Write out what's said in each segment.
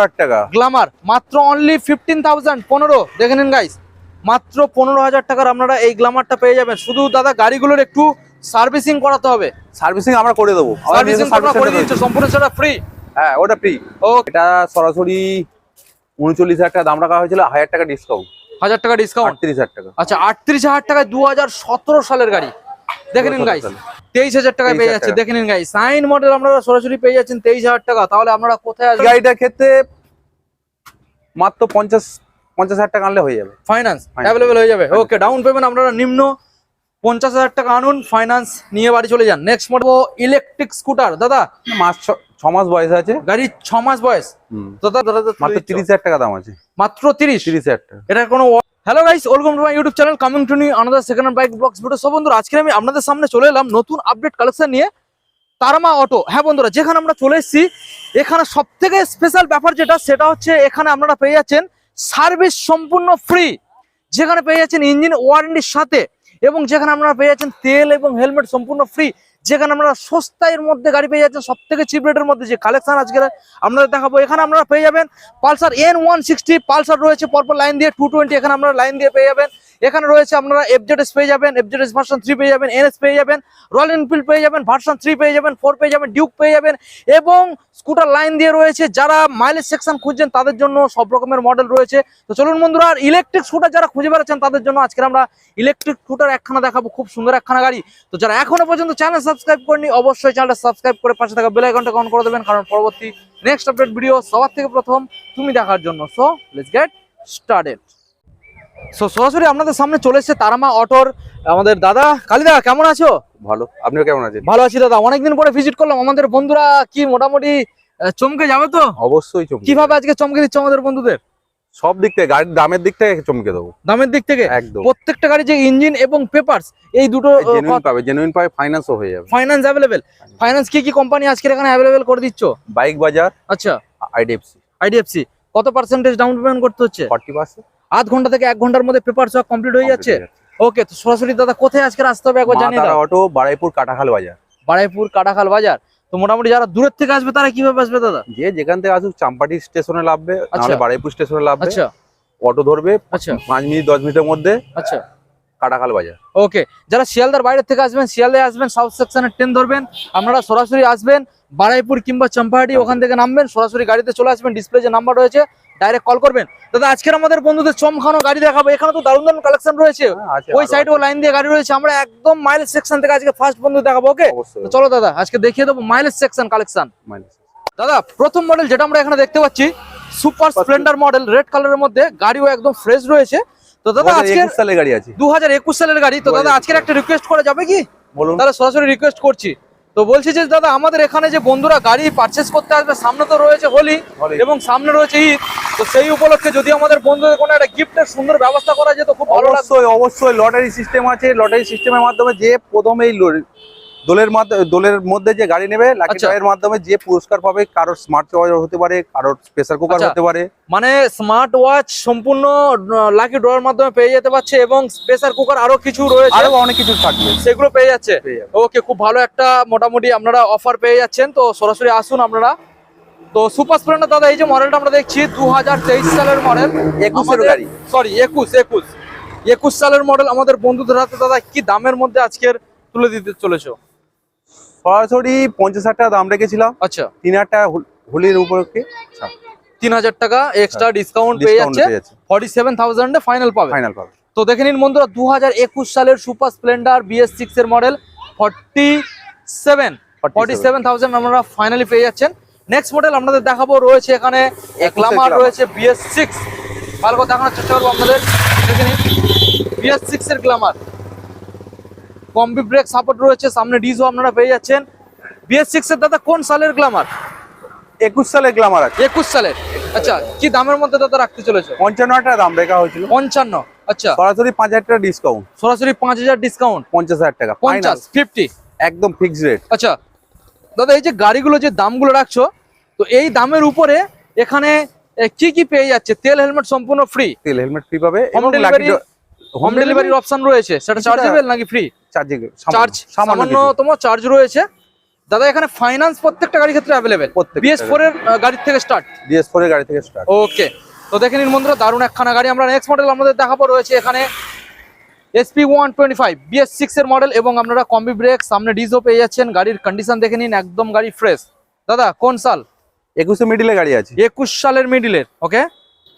হাজার টাকা। গ্লামার মাত্র অনলি ফিফটিন থাউজেন্ড পনেরো। দেখে নিন গাইস মাত্র পনেরো হাজার টাকার আপনারা এই গ্লামারটা পেয়ে যাবেন। শুধু দাদা গাড়িগুলোর একটু সার্ভিসিং করাতে হবে। সার্ভিসিং আমরা করে দেবো। সার্ভিসিং করে দিচ্ছ। সম্পূর্ণ সেটা ফ্রি হ্যাঁ ওটা ফ্রি ও এটা সরাসরি উনচল্লিশ হাজার টাকা দাম রাখা হয়েছিল হাজার টাকা ডিসকাউন্ট হাজার টাকা ডিসকাউন্ট আটত্রিশ হাজার টাকা। আচ্ছা আটত্রিশ হাজার টাকায় দু হাজার সতেরো সালের গাড়ি। দেখে নিন গাইস তেইশ হাজার টাকায় পেয়ে যাচ্ছে দেখে নিন গাইস সাইন মডেল আপনারা সরাসরি পেয়ে যাচ্ছেন তেইশ হাজার টাকা তাহলে আপনারা কোথায় আসবেন? গাড়িটার ক্ষেত্রে মাত্র পঞ্চাশ পঞ্চাশ হাজার টাকা আনলে হয়ে যাবে। ফাইন্যান্স অ্যাভেলেবেল হয়ে যাবে। ওকে ডাউন পেমেন্ট আপনারা নিম্ন পঞ্চাশ হাজার টাকা আনুন ফাইন্যান্স নিয়ে বাড়ি চলে যান। নেক্সট মডেল ইলেকট্রিক স্কুটার দাদা মাস ছ- মাস বয়স আছে। গাড়ির ছ মাস বয়স। দাদা দাদা মাত্র তিরিশ হাজার টাকা দাম আছে। মাত্র তিরিশ? তিরিশ হাজার টাকা। এটার কোনো hello guys welcome to my YouTube channel coming to new another second hand bike blogs video সব বন্ধুরা, আজকে আমি আপনাদের সামনে চলে এলাম নতুন আপডেট কালেকশন নিয়ে তারমা অটো হ্যাঁ বন্ধুরা, যেখানে আমরা চলে এসেছি, এখানে সব থেকে স্পেশাল ব্যাপার যেটা, সেটা হচ্ছে এখানে আপনারা পেয়ে যাচ্ছেন সার্ভিস সম্পূর্ণ ফ্রি যেখানে পেয়ে যাচ্ছেন ইঞ্জিন ওয়ারেন্টির সাথে এবং যেখানে আপনারা পেয়ে যাচ্ছেন তেল এবং হেলমেট সম্পূর্ণ ফ্রি যেখানে আপনারা সস্তায়ের মধ্যে গাড়ি পেয়ে যাচ্ছেন সব থেকে চিপ রেটের মধ্যে যে কালেকশন আজকে আপনাদের দেখাবো। এখানে আপনারা পেয়ে যাবেন Pulsar N one sixty Pulsar রয়েছে, পরপর লাইন দিয়ে টু টোয়েন্টি এখানে আপনারা লাইন দিয়ে পেয়ে যাবেন। এখানে রয়েছে আপনারা এফজেডএস পেয়ে যাবেন এফজেডএস ভার্সন থ্রি পেয়ে যাবেন এনএস পেয়ে যাবেন রয়্যাল এনফিল্ড পেয়ে যাবেন ভার্সন থ্রি পেয়ে যাবেন ফোর পেয়ে যাবেন ডিউক পেয়ে যাবেন এবং স্কুটার লাইন দিয়ে রয়েছে যারা মাইলেজ সেকশন খুঁজছেন তাদের জন্য সব রকমের মডেল রয়েছে। তো চলুন বন্ধুরা, আর ইলেকট্রিক স্কুটার যারা খুঁজে বেড়াচ্ছেন তাদের জন্য আজকে আমরা ইলেকট্রিক স্কুটার একখানা দেখাবো, খুব সুন্দর একখানা গাড়ি। তো যারা এখনও পর্যন্ত চ্যানেল সাবস্ক্রাইব করেনি অবশ্যই চ্যানেলটা সাবস্ক্রাইব করে পাশে থাকা বেল আইকনটা অন করে দেবেন, কারণ পরবর্তী নেক্সট আপডেট ভিডিও সবার থেকে প্রথম তুমি দেখার জন্য। So let's get started so সরাসরি আপনাদের সামনে চলে এসেছে তারামা অটোর আমাদের দাদা। কালিদা কেমন আছো? ভালো। আপনিও কেমন আছেন? ভালো আছি দাদা। অনেকদিন পরে ভিজিট করলাম। আমাদের বন্ধুরা কি মোটামুটি চমকে যাবে তো? অবশ্যই চমকে কীভাবে আজকে চমকে দিচ্ছে আমাদের বন্ধুদের? সব দিক থেকে গাড়ির দামের দিক থেকে চমকে দেবো। দামের দিক থেকে? একদম। প্রত্যেকটা গাড়ি যে ইঞ্জিন এবং পেপারস এই দুটো জেনুইন পাবে। জেনুইন পাবে ফাইন্যান্সও হয়ে যাবে। ফাইন্যান্স অ্যাভেলেবেল ফাইন্যান্স কি কি কোম্পানি আজকের এখানে অ্যাভেলেবেল করে দিচ্ছ? বাইক বাজার আচ্ছা। আইডিএফসি আইডিএফসি কত পার্সেন্টেজ ডাউন পেমেন্ট করতে হচ্ছে? ফর্টি পার্সেন্ট আধ ঘণ্টা থেকে এক ঘণ্টার মধ্যে পেপার সব কমপ্লিট হয়ে যাচ্ছে? ওকে তো সরাসরি দাদা কোথায় আজকে আসতে হবে একবার জানিয়ে দাও। অটো বারাইপুর কাটাখাল বাজার। বাড়াইপুর কাটাখাল বাজার। তো মোটামুটি যারা দূরের থেকে আসবে তারা কীভাবে আসবে দাদা? যে যেখান থেকে আসুক চাম্পাটি স্টেশনে নামবে আচ্ছা। নাহলে বারাইপুর স্টেশনে নামবে আচ্ছা। অটো ধরবে আচ্ছা। পাঁচ মিনিট দশ মিনিটের মধ্যে আচ্ছা। কাটাখাল বাজার। ওকে যারা শিয়ালদার বাইরে থেকে আসবেন শিয়ালদায় আসবেন সাউথ সেকশনের ট্রেন ধরবেন আপনারা সরাসরি আসবেন বারাইপুর কিংবা চম্পাহাটি ওখান থেকে নামবেন সরাসরি গাড়িতে চলে আসবেন ডিসপ্লে যে নাম্বার রয়েছে ডাইরেক্ট কল করবেন। দাদা আজকের আমাদের বন্ধুদের চমখানো গাড়ি দেখাবো। এখানে তো দারুণ দারুণ কালেকশন রয়েছে। হ্যাঁ, ওই সাইডে ও লাইন দিয়ে গাড়ি রয়েছে। আমরা একদম মাইলেজ সেকশন থেকে আজকে ফার্স্ট বন্ধু দেখাবো ওকে চলো দাদা আজকে দেখিয়ে দেবো মাইলেজ সেকশন কালেকশন। দাদা প্রথম মডেল যেটা আমরা এখানে দেখতে পাচ্ছি সুপার স্প্লেন্ডার মডেল রেড কালারের মধ্যে গাড়িও একদম ফ্রেশ রয়েছে। তো দাদা আজকে 21 সালে গাড়ি আছে। দু হাজার একুশ সালের গাড়ি। তো দাদা 2021 আজকের একটা রিকোয়েস্ট করা যাবে কি? বলুন। তাহলে সরাসরি রিকোয়েস্ট করছি। তো বলছি যে দাদা আমাদের এখানে যে বন্ধুরা গাড়ি পারচেস করতে আসবে সামনে তো রয়েছে হোলি। এবং সামনে রয়েছে ঈদ। তো সেই উপলক্ষে যদি আমাদের বন্ধুদের কোনো একটা গিফটের সুন্দর ব্যবস্থা করা যেত খুব ভালো লাগতো। অবশ্যই অবশ্যই লটারি সিস্টেম আছে। লটারি সিস্টেমের মাধ্যমে যে প্রথমেই দোলের মাধ্যমে দোলের মধ্যে যে গাড়ি নেবে লাকি আচ্ছা। ড্রয়ের মাধ্যমে যে পুরস্কার পাবে কারোর স্মার্ট ওয়াচ হতে পারে কারোর প্রেসার কুকার আচ্ছা। হতে পারে। মানে স্মার্ট ওয়াচ সম্পূর্ণ লাকি ড্রয়ের মাধ্যমে পেয়ে যেতে পারছে এবং প্রেসার কুকার আরও কিছু রয়েছে। আরও অনেক কিছু থাকবে। সেগুলো পেয়ে যাচ্ছে। ওকে খুব ভালো একটা মোটামুটি আপনারা অফার পেয়ে যাচ্ছেন। তো সরাসরি আসুন আপনারা। তো সুপার স্প্লেন্ডার দাদা এই যে মডেলটা আমরা দেখছি দু হাজার তেইশ সালের মডেল একুশের গাড়ি। সরি একুশ একুশ। একুশ সালের মডেল আমাদের বন্ধুদের হাতে দাদা কি দামের মধ্যে আজকের তুলে দিতে চলেছো? সরাসরি পঞ্চাশ হাজার টাকা দাম রেখেছিলাম। আচ্ছা। তিন হাজার টাকা হোল- হোলির উপলক্ষে তিন হাজার টাকা এক্সট্রা ডিসকাউন্ট পেয়ে যাচ্ছে। ফর্টি সেভেন থাউজেন্ডে ফাইনাল পাবে। ফাইনাল পাবে। তো দেখে নিন বন্ধুরা দু সালের সুপার স্প্লেন্ডার বিএস সিক্স এর model forty seven forty seven thousand আপনারা ফাইনালি পেয়ে যাচ্ছেন। নেক্সট মডেল আপনাদের দেখাবো রয়েছে এখানে গ্লামার রয়েছে বিএস সিক্স ভালো করে দেখানোর চেষ্টা করব আপনাদের। দেখে নিন বিএস সিক্স এর গ্লামার কম্বি ব্রেক সাপোর্ট রয়েছে সামনে ডিজও আপনারা পেয়ে যাচ্ছেন। বিএস সিক্স এর দাদা কোন সালের গ্লামার একুশ সালের গ্লামার আছে। একুশ সালের। আচ্ছা কি দামের মধ্যে দাদা রাখতে চলেছে? পঞ্চান্ন হাজার টাকা দাম রেখা হয়েছিল। পঞ্চান্ন আচ্ছা। সরাসরি পাঁচ হাজার টাকা ডিসকাউন্ট সরাসরি পাঁচ হাজার ডিসকাউন্ট পঞ্চাশ হাজার টাকা। পঞ্চাশ ফিফটি একদম ফিক্সড রেট আচ্ছা দাদা এই যে গাড়িগুলো যে দামগুলো রাখছো তো এই দামের উপরে এখানে কি কি পেয়ে যাচ্ছে? তেল হেলমেট সম্পূর্ণ ফ্রি তেল হেলমেট ফ্রি পাবে হোম ডেলিভারি হোম ডেলিভারির অপশন রয়েছে। সেটা চার্জেবল নাকি ফ্রি চার্জিং চার্জ সামান্য সামান্যতম চার্জ রয়েছে। দাদা এখানে ফাইন্যান্স প্রত্যেকটা গাড়ির ক্ষেত্রে অ্যাভেলেবেল বিএস ফোর এর গাড়ির থেকে স্টার্ট ডিএস ফোর এর গাড়ি থেকে স্টার্ট ওকে তো দেখে নিন বন্ধুরা দারুণ একখানা গাড়ি। আমরা নেক্সট মডেল আমাদের দেখাবো রয়েছে এখানে SP one twenty five BS six এর মডেল এবং আপনারা কম্বি ব্রেক সামনে ডিজও পেয়ে যাচ্ছেন। গাড়ির কন্ডিশন দেখে নিন একদম গাড়ি ফ্রেশ দাদা কোন সাল? একুশে মিডিলে গাড়ি আছে। একুশ সালের মিডিলের ওকে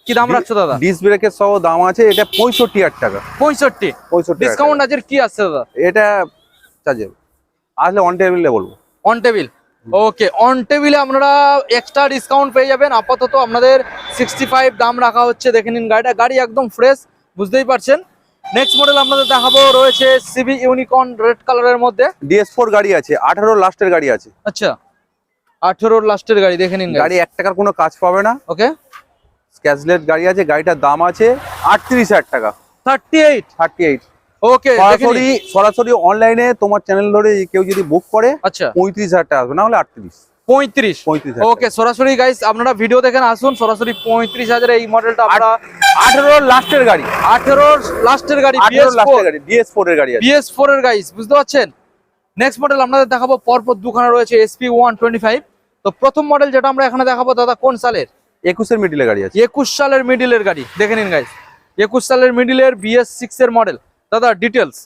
কি দাম রাখছো দাদা? ডিস ব্রেকের সহ দাম আছে এটা পঁয়ষট্টি হাজার টাকা। পঁয়ষট্টি? পঁয়ষট্টি ডিসকাউন্ট আজের কি আসছে দাদা? এটা চার্জেবল আসলে অন টেবিলে বলব। অন টেবিল ওকে অন টেবিলে আপনারা এক্সট্রা ডিসকাউন্ট পেয়ে যাবেন। আপাতত আপনাদের সিক্সটি ফাইভ দাম রাখা হচ্ছে দেখে নিন গাড়িটা। গাড়ি একদম ফ্রেশ বুঝতেই পারছেন। নেক্সট মডেল আপনাদের দেখাবো রয়েছে সিবি ইউনিকর্ন রেড কালারের মধ্যে। ডিএস ফোর গাড়ি আছে আঠারো লাস্টের গাড়ি আছে। আচ্ছা আঠেরোর লাস্টের গাড়ি দেখে নিন গাড়ি এক টাকার কোনো কাজ পাবে না। ওকে স্ক্যাচলেট গাড়ি আছে গাড়িটার দাম আছে আটত্রিশ হাজার টাকা। Thirty eight? Thirty eight. Okay সরাসরি সরাসরি অনলাইনে তোমার চ্যানেল ধরে কেউ যদি বুক করে আচ্ছা। পঁয়ত্রিশ হাজার টাকা আসবে না হলে আটত্রিশ। পঁয়ত্রিশ? পঁয়ত্রিশ ওকে সরাসরি গাইস আপনারা ভিডিও দেখেন আসুন সরাসরি পঁয়ত্রিশ হাজার এই মডেলটা আমরা লাস্টের গাড়ি। আঠেরোর লাস্টের গাড়ি বিএস ফোর এর গাড়ি বিএস ফোর এর গাইস বুঝতে পারছেন? নেক্সট মডেল আপনাদের দেখাবো পরপর দুখানা রয়েছে এসপি ওয়ান টোয়েন্টি ফাইভ তো প্রথম মডেল যেটা আমরা এখানে দেখাবো দাদা কোন সালের? একুশের মিডিলের গাড়ি আছে। একুশ সালের মিডিলের গাড়ি। দেখে নিন গাইস একুশ সালের মিডিলের বিএস সিক্স এর মডেল দাদা ডিটেলস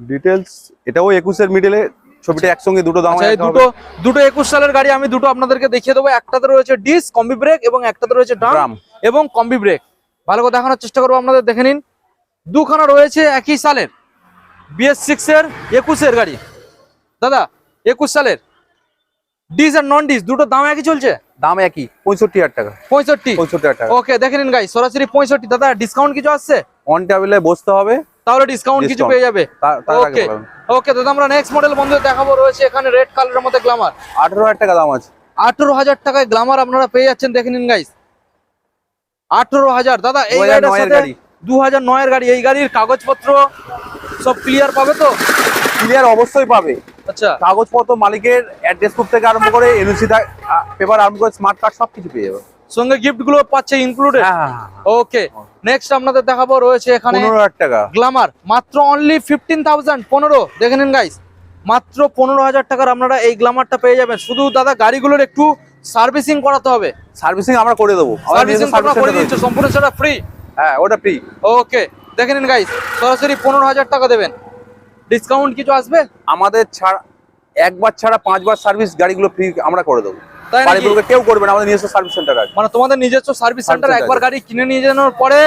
ডিটেলস এটাও একুশের মিডিলে ছবিটা একসঙ্গে দুটো দাম আচ্ছা দুটো দুটো একুশ সালের গাড়ি আমি দুটো আপনাদেরকে দেখিয়ে দেবো। একটাতে রয়েছে ডিস কম্বি ব্রেক এবং একটাতে রয়েছে ড্রাম এবং কম্বি ব্রেক ভালো করে দেখানোর চেষ্টা করব আপনাদের দেখে নিন। দুখানা রয়েছে একই সালের বিএস সিক্স এর একুশের গাড়ি। দাদা একুশ সালের। ডিস আর নন ডিস দুটো দাম একই চলছে? দাম একই? পঁয়ষট্টি হাজার টাকা। পঁয়ষট্টি? পঁয়ষট্টি হাজার টাকা। ওকে দেখে নিন গাই সরাসরি পঁয়ষট্টি। দাদা ডিসকাউন্ট কিছু আসছে অন টেবিলে বসতে হবে। তাহলে ডিসকাউন্ট কিছু পেয়ে যাবে। ওকে। ওকে দাদা আমরা নেক্সট মডেল বন্ধু দেখাবো। রয়েছে এখানে রেড কালারের মধ্যে গ্লামার আঠারো হাজার টাকা দাম আছে। আঠেরো হাজার টাকায় গ্লামার আপনারা পেয়ে যাচ্ছেন দেখে নিন গাইস আঠেরো হাজার। দাদা এই 2009 গাড়িটার এর সাথে গাড়ি। দু হাজার নয়ের গাড়ি এই গাড়ির কাগজপত্র সব ক্লিয়ার পাবে তো? ক্লিয়ার অবশ্যই পাবে। আচ্ছা। কাগজপত্র মালিকের অ্যাড্রেস প্রুফ থেকে আরম্ভ করে এনওসি পেপার আরম্ভ করে স্মার্ট কার্ড সব কিছু পেয়ে যাবে। সঙ্গে গিফটগুলো পাচ্ছে ইনক্লুডেড ওকে নেক্সট আপনাদের দেখাবো রয়েছে এখানে পনেরো হাজার টাকা। গ্লামার মাত্র অনলি ফিফটিন থাউজেন্ড পনেরো দেখে নিন গাইস মাত্র পনেরো হাজার টাকার আপনারা এই গ্লামারটা পেয়ে যাবেন। শুধু দাদা গাড়িগুলোর একটু সার্ভিসিং করাতে হবে। সার্ভিসিং আমরা করে দেবো। সার্ভিসিং service করে দিচ্ছ। সম্পূর্ণ সেটা ফ্রি হ্যাঁ ওটা ফ্রি ওকে দেখে নিন গাইস সরাসরি পনেরো হাজার টাকা দেবেন। ডিসকাউন্ট কিছু আসবে? আমাদের ছাড়া একবার ছাড়া পাঁচবার সার্ভিস গাড়িগুলো ফ্রি আমরা করে দেবো। কেউ করবে না আমাদের নিজস্ব সার্ভিস সেন্টার আছে। মানে তোমাদের নিজস্ব সার্ভিস সেন্টার একবার গাড়ি কিনে নিয়ে যাওয়ার পরে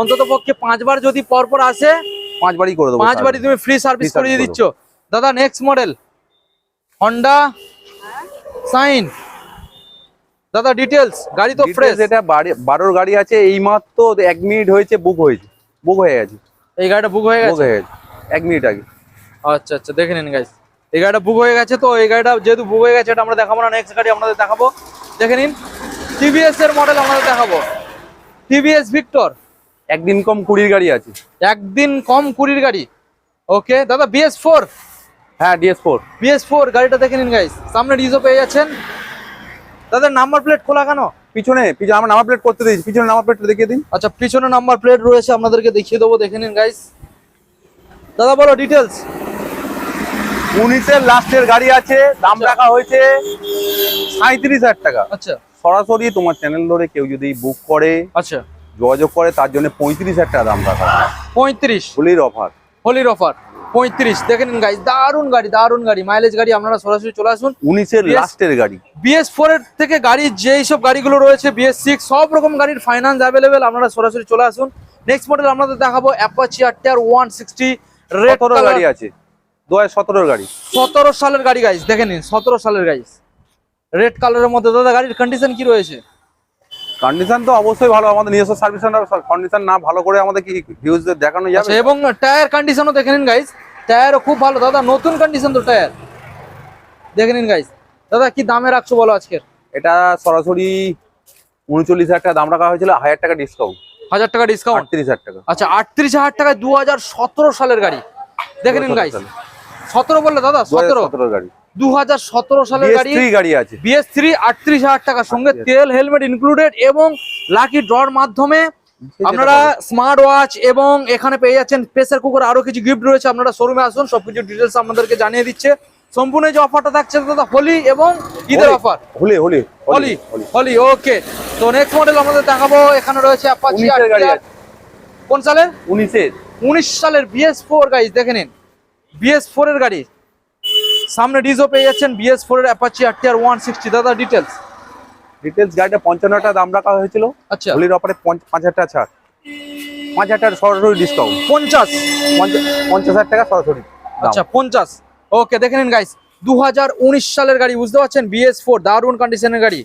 অন্তত পক্ষে পাঁচবার যদি পরপর আসে পাঁচবারই করে দেবো পাঁচবারই তুমি ফ্রি সার্ভিস করিয়ে দিচ্ছ। দাদা নেক্সট মডেল হন্ডা সাইন দাদা ডিটেলস গাড়ি তো ফ্রেশ এটা বারোর গাড়ি আছে এই মাত্র এক মিনিট হয়েছে বুক হয়েছে। বুক হয়ে গেছে। এই গাড়িটা বুক হয়ে হয়ে গেছে। এক মিনিট আগে। আচ্ছা আচ্ছা দেখে নিন গাইস এই গাড়িটা বুক হয়ে গেছে তো এই গাড়িটা যেহেতু বুক হয়ে গেছে এটা আমরা দেখাবো না নেক্সট গাড়ি আপনাদের দেখাবো। দেখে নিন টিভিএস এর মডেল আমাদের দেখাবো। টিভিএস ভিক্টর একদিন কম কুড়ির গাড়ি আছে। একদিন কম কুড়ির গাড়ি। ওকে দাদা বিএস ফোর হ্যাঁ ডিএস ফোর বিএস ফোর গাড়িটা দেখে নিন গাইস সামনে ডিজো পেয়ে যাচ্ছেন। তাদের নাম্বার প্লেট খোলা কেন? পিছনে পিছনে আমার নাম্বার প্লেট করতে দিয়েছি পিছনে নাম্বার প্লেট দেখিয়ে দিন। আচ্ছা পিছনে নাম্বার প্লেট রয়েছে আপনাদেরকে দেখিয়ে দেবো দেখে নিন গাইস দাদা বলো ডিটেলস উনিশের লাস্টের গাড়ি আছে দাম আচ্ছা। রাখা হয়েছে সাঁত্রিশ হাজার টাকা। আচ্ছা। সরাসরি তোমার চ্যানেল ধরে কেউ যদি বুক করে আচ্ছা। যোগাযোগ করে তার জন্য পঁয়ত্রিশ হাজার টাকা দাম রাখা। পঁয়ত্রিশ। হোলির অফার হোলির অফার পঁয়ত্রিশ। দেখে নিন গাইস দারুণ গাড়ি দারুণ গাড়ি। মাইলেজ গাড়ি আপনারা সরাসরি চলে আসুন। উনিশের লাস্টের গাড়ি। বিএস ফোর এর থেকে গাড়ি যেই সব গাড়িগুলো রয়েছে বিএস সিক্স সব রকম গাড়ির ফাইন্যান্স অ্যাভেলেবেল আপনারা সরাসরি চলে আসুন। নেক্সট মডেল আপনাদের দেখাবো Apache RTR one sixty red গাড়ি আছে। দু হাজার সতেরোর গাড়ি। সতেরো সালের গাড়ি গাইস দেখে নিন সতেরো সালের গাইস রেড কালারের মধ্যে দাদা গাড়ির কন্ডিশন কি রয়েছে? কন্ডিশন তো অবশ্যই ভালো আমাদের নিজস্ব সার্ভিস সেন্টার কন্ডিশন না ভালো করে আমাদের কি ভিউজদের দেখানো যাবে? আচ্ছা এবং টায়ার কন্ডিশনও দেখে নিন গাইস টায়ারও খুব ভালো দাদা নতুন কন্ডিশন তো টায়ার দেখে নিন গাইস দাদা কি দামে রাখছো বলো আজকের? এটা সরাসরি উনচল্লিশ হাজার টাকা দাম রাখা হয়েছিল হাজার টাকা ডিসকাউন্ট হাজার টাকা ডিসকাউন্ট আটত্রিশ হাজার টাকা। আচ্ছা আটত্রিশ হাজার টাকায় দু সালের গাড়ি। দেখে নিন গাইস সতেরো বললে দাদা সতেরো? গাড়ি। দু হাজার সতেরো সালের গাড়ি গাড়ি আছে। বিএস থ্রি আটত্রিশ হাজার টাকার সঙ্গে তেল হেলমেট ইনক্লুডেড এবং লাকি ড্রর মাধ্যমে আপনারা স্মার্ট ওয়াচ এবং এখানে পেয়ে যাচ্ছেন প্রেসার কুকার আরও কিছু গিফট রয়েছে। আপনারা শোরুমে আসুন সবকিছু ডিটেলস আপনাদেরকে জানিয়ে দিচ্ছে। সম্পূর্ণ যে অফারটা থাকছে দাদা হোলি এবং ঈদের। অফার হোলি হোলি হোলি হোলি ওকে তো নেক্সট মডেল আমাদের দেখাবো এখানে রয়েছে অ্যাপাচি গাড়ি কোন সালের? উনিশের। উনিশ সালের বিএস ফোর গাইজ দেখে নিন। বিএস ফোর এর গাড়ি। সামনে ডিজো পেয়ে যাচ্ছেন বিএস ফোর এর অ্যাপাচি আর ওয়ান সিক্সটি দাদা ডিটেলস ডিটেলস গাড়িটা পঞ্চান্ন টাকা দাম রাখা হয়েছিল। আচ্ছা। হোলির অফারে পাঁচ হাজার টাকা ছাড়। পাঁচ হাজার টাকা সরাসরি ডিসকাউন্ট পঞ্চাশ। পঞ্চাশ হাজার টাকা সরাসরি আচ্ছা পঞ্চাশ। ওকে দেখে নিন গাইস দু হাজার উনিশ সালের গাড়ি বুঝতে পারছেন? বিএস ফোর দারুণ কন্ডিশনের গাড়ি।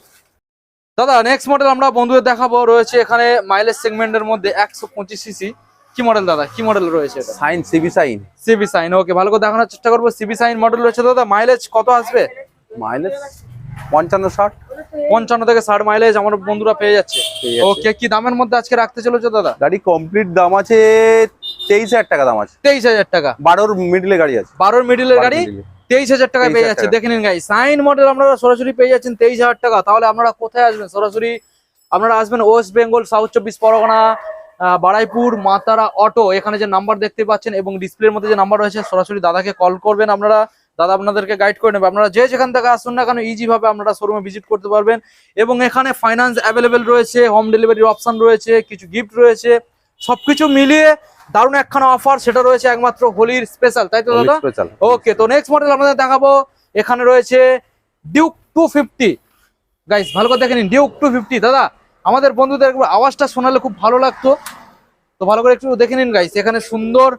দাদা নেক্সট মডেল আমরা বন্ধুদের দেখাবো রয়েছে এখানে মাইলেজ সেগমেন্টের মধ্যে একশো পঁচিশ সিসি কি মডেল দাদা? কি মডেল রয়েছে এটা? Shine CB Shine CB Shine okay ভালো করে দেখানোর চেষ্টা করব। সিবি সাইন মডেল রয়েছে দাদা মাইলেজ কত আসবে? মাইলেজ পঞ্চান্ন ষাট। পঞ্চান্ন থেকে ষাট মাইলেজ আমার বন্ধুরা পেয়ে যাচ্ছে। ওকে কি দামের মধ্যে আজকে রাখতে চলেছে দাদা? গাড়ি কমপ্লিট দাম আছে তেইশ হাজার টাকা দাম আছে। তেইশ হাজার টাকা। বারোর মিডিলে গাড়ি আছে। বারোর মিডিলের গাড়ি। তেইশ হাজার টাকায় পেয়ে যাচ্ছে দেখে নিন গাই সাইন মডেল আপনারা সরাসরি পেয়ে যাচ্ছেন তেইশ হাজার টাকা। তাহলে আপনারা কোথায় আসবেন? সরাসরি আপনারা আসবেন ওয়েস্ট বেঙ্গল সাউথ চব্বিশ পরগনা বারাইপুর মাতারা অটো এখানে যে নাম্বার দেখতে পাচ্ছেন এবং ডিসপ্লের মধ্যে যে নাম্বার রয়েছে সরাসরি দাদাকে কল করবেন আপনারা। দাদা আপনাদেরকে গাইড করে নেবে। আপনারা যে যেখান থেকে আসুন না কেন ইজি ভাবে আপনারা শোরুমে ভিজিট করতে পারবেন। এবং এখানে ফাইন্যান্স অ্যাভেলেবেল রয়েছে হোম ডেলিভারির অপশন রয়েছে কিছু গিফট রয়েছে সবকিছু মিলিয়ে দারুণ একখানা অফার সেটা রয়েছে একমাত্র হোলির স্পেশাল তাই তো দাদা? ওকে তো নেক্সট মডেল আপনাদের দেখাবো এখানে রয়েছে ডিউক টু ফিফটি গাইস ভালো করে দেখে নিন ডিউক টু ফিফটি দাদা আমাদের বন্ধুদের একবার আওয়াজটা শোনালে খুব ভালো লাগতো। তো ভালো করে একটু দেখে নিন গাইস এখানে সুন্দর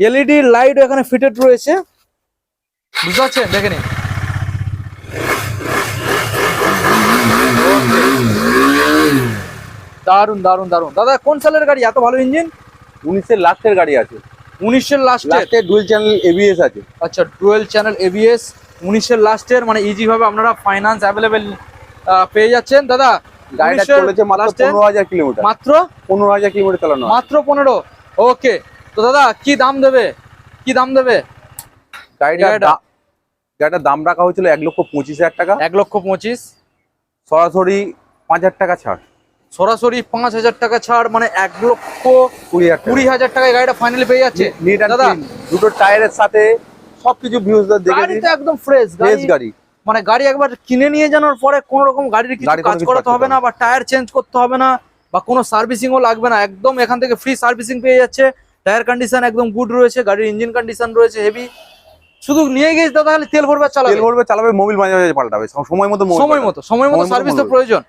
এলইডি লাইট এখানে ফিটেড রয়েছে। বুঝতে পারছেন? দেখে নিন। দারুণ দারুণ দারুণ দাদা কোন সালের গাড়ি? এত ভালো ইঞ্জিন উনিশের লাস্টের গাড়ি আছে। উনিশের লাস্টে ডুয়েল চ্যানেল এবিএস আছে। আচ্ছা ডুয়েল চ্যানেল এবিএস উনিশের লাস্টের মানে ইজি ভাবে আপনারা ফাইন্যান্স অ্যাভেলেবেল পেয়ে যাচ্ছেন। দাদা গাড়িটা চলেছে মাত্র পনেরো হাজার কিলোমিটার। মাত্র? পনেরো হাজার কিলোমিটার চালানো মাত্র পনেরো? ওকে। তো দাদা কি দাম দেবে? কি দাম দেবে? গাড়িটা? গাড়িটার দাম রাখা হয়েছিল এক লক্ষ পঁচিশ হাজার টাকা। এক লক্ষ পঁচিশ। সরাসরি পাঁচ হাজার টাকা ছাড়। সরাসরি পাঁচ হাজার টাকা ছাড় মানে এক লক্ষ কুড়ি হাজার টাকায় গাড়িটা ফাইনালি পেয়ে যাচ্ছে। দাদা দুটো টায়ারের সাথে সবকিছু ভিউজ দেখে একদম ফ্রেশ বেশ গাড়ি। মানে গাড়ি একবার কিনে নিয়ে যাওয়ার পরে কোনো রকম গাড়ির কিছু কাজ করাতে হবে না বা টায়ার চেঞ্জ করতে হবে না বা কোনো সার্ভিসিংও লাগবে না। একদম এখান থেকে ফ্রি সার্ভিসিং পেয়ে যাচ্ছে। টায়ার কন্ডিশন একদম গুড রয়েছে গাড়ির ইঞ্জিন কন্ডিশন রয়েছে হেভি শুধু নিয়ে গিয়েছে দাদা খালি তেল ভরবে চালাবে। তেল ভরবে চালাবে মোবিল মাঝে মাঝে পাল্টাবে। সময় মতো সময় মতো সময় মতো সার্ভিস তো প্রয়োজন।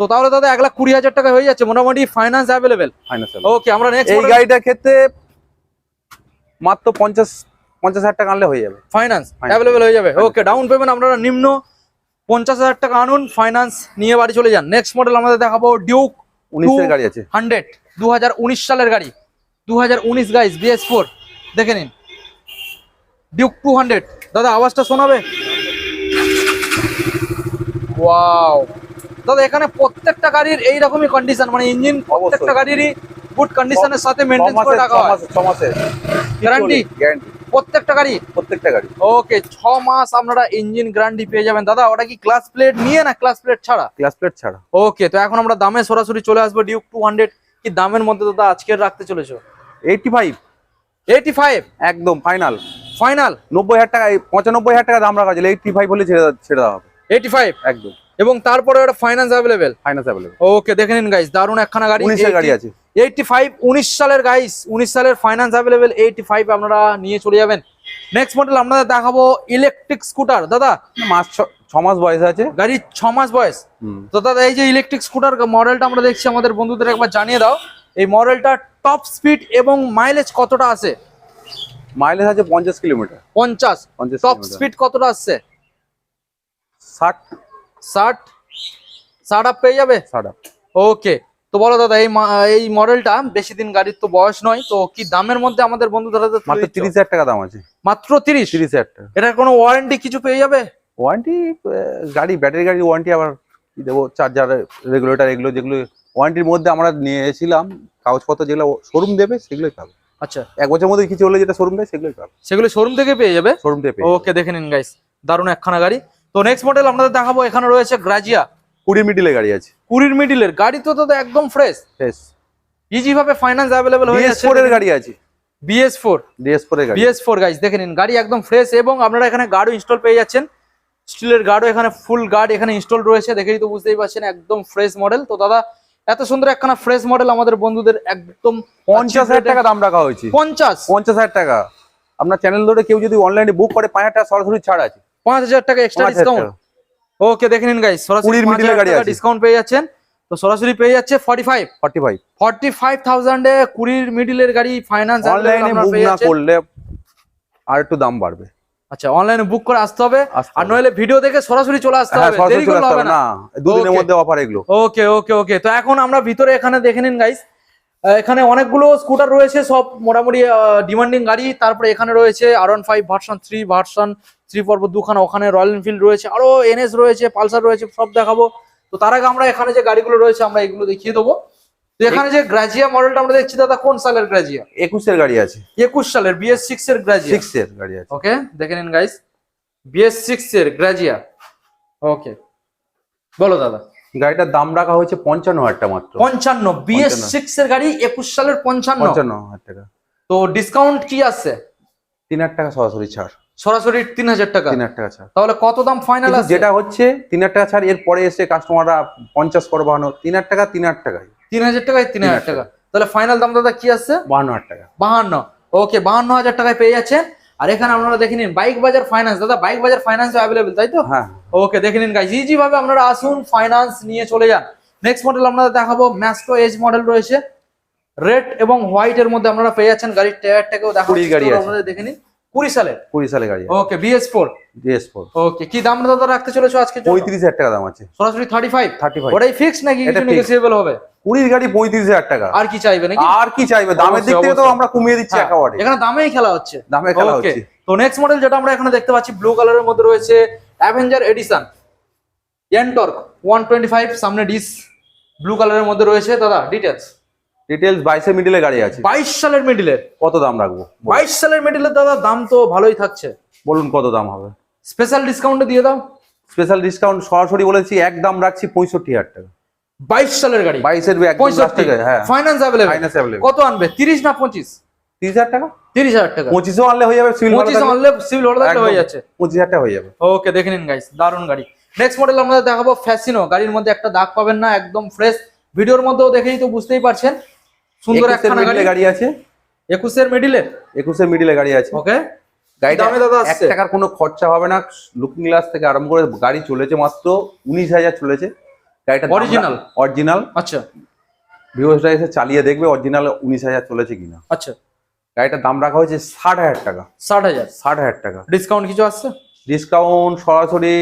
তো তাহলে দাদা এক লাখ কুড়ি হাজার টাকা হয়ে যাচ্ছে মোটামুটি ফাইন্যান্স অ্যাভেলেবেল। ওকে আমরা নেক্সট এই গাড়িটার ক্ষেত্রে মাত্র পঞ্চাশ পঞ্চাশ হাজার টাকা আনলে হয়ে যাবে। ফাইন্যান্স অ্যাভেলেবেল হয়ে যাবে। ওকে ডাউন পেমেন্ট আপনারা নিম্ন পঞ্চাশ হাজার টাকা আনুন ফাইন্যান্স নিয়ে বাড়ি চলে যান। নেক্সট মডেল আমাদের দেখাবো ডিউক উনিশের গাড়ি আছে। হান্ড্রেড দু সালের গাড়ি। দু হাজার উনিশ গাইজ বিএস ফোর দেখে নিন। ডিউক টু হান্ড্রেড দাদা আওয়াজটা শোনাবে? ওয়াও দাদা এখানে প্রত্যেকটা গাড়ির এইরকমই কন্ডিশন মানে ইঞ্জিন প্রত্যেকটা গাড়িরই গুড কন্ডিশনের সাথে ছ মেনটেন করে রাখা হয়। মাসের মাসের Guarantee? গ্যারান্টি প্রত্যেকটা গাড়ি? প্রত্যেকটা গাড়ি। ওকে ছ মাস আপনারা ইঞ্জিন গ্যারান্টি পেয়ে যাবেন। দাদা ওটা কি ক্লাস প্লেট নিয়ে না ক্লাস প্লেট ছাড়া? ক্লাস প্লেট ছাড়া। ওকে তো এখন আমরা দামে সরাসরি চলে আসব। ডিউক টু হান্ড্রেড কি দামের মধ্যে দাদা আজকের রাখতে চলেছো? এইটটি ফাইভ এইটি ফাইভ একদম ফাইনাল ফাইনাল নব্বই হাজার টাকা পঁচানব্বই হাজার টাকা দাম রাখা এইটটি ফাইভ হলে ছেড়ে দেওয়া- ছেড়ে দেওয়া হবে। এইটি ফাইভ একদম। এবং তারপরে ওটা finance available finance available okay দেখে নিন গাইস দারুণ একখানা গাড়ি। উনিশের গাড়ি আছে। এইটটি ফাইভ উনিশ সালের গাইস উনিশ সালের ফাইন্যান্স অ্যাভেলেবেল এইটটি ফাইভ আপনারা নিয়ে চলে যাবেন। নেক্সট মডেল আপনাদের দেখাবো ইলেকট্রিক স্কুটার দাদা মাস ছ- ছ মাস বয়স আছে। গাড়ির ছ মাস বয়স। হুম। তো দাদা এই যে ইলেকট্রিক স্কুটার মডেলটা আমরা দেখছি আমাদের বন্ধুদের একবার জানিয়ে দাও। এই মডেলটা টপ স্পিড এবং মাইলেজ কতটা আছে? মাইলেজ আছে পঞ্চাশ কিলোমিটার। পঞ্চাশ। পঞ্চাশ টপ স্পিড কতটা আসছে? ষাট ষাট ষাট আপ পেয়ে যাবে? ষাট up। ওকে তো বলো দাদা এই এই মডেলটা বেশি দিন গাড়ির তো বয়স নয় তো কি দামের মধ্যে আমাদের হাতে তুলে মাত্র? তিরিশ হাজার টাকা দাম আছে। মাত্র তিরিশ? তিরিশ হাজার টাকা। এটার কোনো ওয়ারেন্টি কিছু পেয়ে যাবে? ওয়ারেন্টি গাড়ি ব্যাটারি গাড়ির ওয়ারেন্টি আবার কি দেবো? চার্জার রেগুলেটর এগুলো যেগুলো ওয়ারেন্টির মধ্যে আমরা নিয়েছিলাম কাগজপত্র যেগুলো শোরুম দেবে সেগুলোই পাবে। আচ্ছা। এক বছরের মধ্যে কিছু হলে যেটা শোরুম দেয় সেগুলোই পাবে। সেগুলো শোরুম থেকে পেয়ে যাবে? শোরুম থেকে ওকে দেখে নিন গাইস দারুণ একখানা গাড়ি। তো নেক্সট মডেল আপনাদের দেখাবো এখানে রয়েছে গ্রাজিয়া কুড়ি মিডিলের গাড়ি আছে। কুড়ির মিডিলের গাড়ি তো দাদা একদম ফ্রেশ বেশ ইজি ভাবে ফাইন্যান্স অ্যাভেলেবেল হয়ে যাচ্ছে। এর গাড়ি আছে। বিএস ফোর ডিএস ফোর এর গাড়ি। বিএস ফোর গাইজ দেখে নিন গাড়ি একদম ফ্রেশ এবং আপনারা এখানে গার্ডও ইনস্টল পেয়ে যাচ্ছেন। স্টিলের গার্ডও এখানে ফুল গার্ড এখানে ইনস্টল রয়েছে দেখেই তো বুঝতেই পারছেন একদম ফ্রেশ মডেল তো দাদা এত সুন্দর একখানা ফ্রেশ মডেল আমাদের বন্ধুদের একদম পঞ্চাশ হাজার টাকা দাম রাখা হয়েছে। পঞ্চাশ। পঞ্চাশ হাজার টাকা। আপনার চ্যানেল ধরে কেউ যদি অনলাইনে বুক করে পাঁচ হাজার টাকা সরাসরি ছাড় আছে। পাঁচ হাজার টাকা এক্সট্রা ডিসকাউন্ট ওকে দেখে নিন গাইজ সরাসরি এ গাড়ি আছে। ডিসকাউন্ট পেয়ে যাচ্ছেন। তো সরাসরি পেয়ে যাচ্ছে forty five forty five forty five থাউজেন্ডে কুড়ির মিডিলের গাড়ি ফাইন্যান্স অনলাইনে বুক না করলে আর একটু দাম বাড়বে। আচ্ছা অনলাইনে বুক করে আসতে হবে। আর নইলে ভিডিও দেখে সরাসরি চলে আসতে হ্যাঁ হবে। দেরি করলে হবে না। দুদিনের মধ্যে অফার এগুলো। ওকে ওকে ওকে তো এখন আমরা ভিতরে এখানে দেখে নিন গাইস এখানে অনেকগুলো স্কুটার রয়েছে সব মোটামুটি ডিমান্ডিং গাড়ি। তারপরে এখানে রয়েছে R one five version three version three পর্ব দুখানা। ওখানে রয়্যাল এনফিল্ড রয়েছে আরও এনএস রয়েছে পালসার রয়েছে সব দেখাবো। তো তার আগে আমরা এখানে যে গাড়িগুলো রয়েছে আমরা এগুলো দেখিয়ে দেবো। তো এখানে যে গ্রাজিয়া মডেলটা আমরা দেখছি দাদা কোন সালের গ্রাজিয়া একুশের গাড়ি আছে। একুশ সালের বিএস সিক্স এর গ্রাজিয়া সিক্স এর গাড়ি আছে। ওকে দেখে নিন গাইস বিএস সিক্স এর গ্রাজিয়া ওকে বলো দাদা। গাড়িটার দাম রাখা হয়েছে পঞ্চান্ন হাজার টাকা মাত্র। পঞ্চান্ন। বিএস সিক্স এর গাড়ি একুশ সালের পঞ্চান্ন। পঞ্চান্ন হাজার টাকা। তো ডিসকাউন্ট কি আছে? তিন হাজার টাকা সরাসরি ছাড়। সরাসরি তিন হাজার টাকা। তিন হাজার টাকা ছাড়। তাহলে কত দাম ফাইনাল আছে? যেটা হচ্ছে তিন হাজার টাকা ছাড় এর পরে এসে কাস্টমাররা পঞ্চাশ করে বাহানো তিন হাজার টাকা তিন হাজার টাকায় তিন হাজার টাকায় তিন হাজার টাকা। তাহলে ফাইনাল দাম দাদা কি আছে? বাহান্ন হাজার টাকা। বাহান্ন। ওকে বাহান্ন হাজার টাকায় পেয়ে যাচ্ছেন। আর এখানে আপনারা দেখে নিন বাইক বাজার ফাইন্যান্স দাদা বাইক বাজার ফাইন্যান্স অ্যাভেলেবেল তাই তো? হ্যাঁ। ওকে দেখে নিন গাইজ ইজি ভাবে আপনারা আসুন ফাইন্যান্স নিয়ে চলে যান। নেক্সট মডেল আমরা দেখাবো ম্যাস্টো এজ মডেল রয়েছে। রেড এবং হোয়াইট এর মধ্যে আপনারা পেয়ে যাচ্ছেন গাড়ির টায়ারটাকেও গাড়ি আপনাদের দেখে নিন। কুড়ি সালের কুড়ি সালে গাড়ি okay BS four DS four okay কি দাম দাদা রাখতে চলেছো আজকে পঁয়ত্রিশ হাজার টাকা দাম আছে। সরাসরি থার্টি ফাইভ থার্টি ফাইভ ওটাই ফিক্স নাকি নেগোসিয়েবল হবে? কুড়ির গাড়ি পঁয়ত্রিশ হাজার টাকা। আর কি চাইবে নাকি? আর কি চাইবে? দামের দিক থেকে তো আমরা কমিয়ে দিচ্ছি হ্যাঁ, একেবারে। এখানে দামেই খেলা হচ্ছে। দামে খেলা হচ্ছে। তো নেক্সট মডেল যেটা আমরা এখানে দেখতে পাচ্ছি ব্লু কালারের মধ্যে রয়েছে Avenger edition NTorq one twenty five সামনে ডিস ব্লু কালারের মধ্যে রয়েছে। দাদা ডিটেলস ডিটেলস বাইশের মিডিলে গাড়ি আছে। বাইশ সালের মিডিলের কত দাম রাখব। বাইশ সালের মিডিলের দাদা দাম তো ভালোই থাকছে। বলুন কত দাম হবে? স্পেশাল ডিসকাউন্টে দিয়ে দাও। স্পেশাল ডিসকাউন্ট সরাসরি বলেছি এক দাম রাখছি পঁয়ষট্টি হাজার টাকা। বাইশ সালের গাড়ি? বাইশের পঁয়ষট্টি। হ্যাঁ। ফাইন্যান্স অ্যাভেলেবল ফাইন্যান্স অ্যাভেলেবল কত আনবে? তিরিশ না পঁচিশ? তিরিশ হাজার টাকা? তিরিশ হাজার টাকা। পঁচিশও আনলে হয়ে যাবে সিভিল পঁচিশ আনলে সিভিল অর্ডার হয়ে যাচ্ছে। পঁচিশ হাজার টাকা হয়ে যাবে। ওকে দেখে নিন গাইস দারুণ গাড়ি। নেক্সট মডেল আমরা দেখাবো ফ্যাসিনো গাড়ির মধ্যে একটা দাগ পাবেন না একদম ফ্রেশ ভিডিওর মধ্যেও দেখেই তো বুঝতেই পারছেন। সুন্দর একখানা গাড়ি। গাড়ি আছে? একুশের মিডিলে একুশের মিডিলে গাড়ি আছে। ওকে। গাড়িটা দামে দাদা এক আসছে? টাকার কোনো খরচা হবে না। লুকিং গ্লাস থেকে আরম্ভ করে গাড়ি চলেছে মাত্র উনিশ হাজার চলেছে। গাড়িটা অরিজিনাল অরিজিনাল আচ্ছা। ভিউসরা এসে চালিয়ে দেখবে অরিজিনাল উনিশ হাজার চলেছে কিনা। আচ্ছা। গাড়িটার দাম রাখা হয়েছে ষাট হাজার টাকা। ষাট হাজার? ষাট হাজার টাকা। ডিসকাউন্ট কিছু আসছে? ডিসকাউন্ট সরাসরি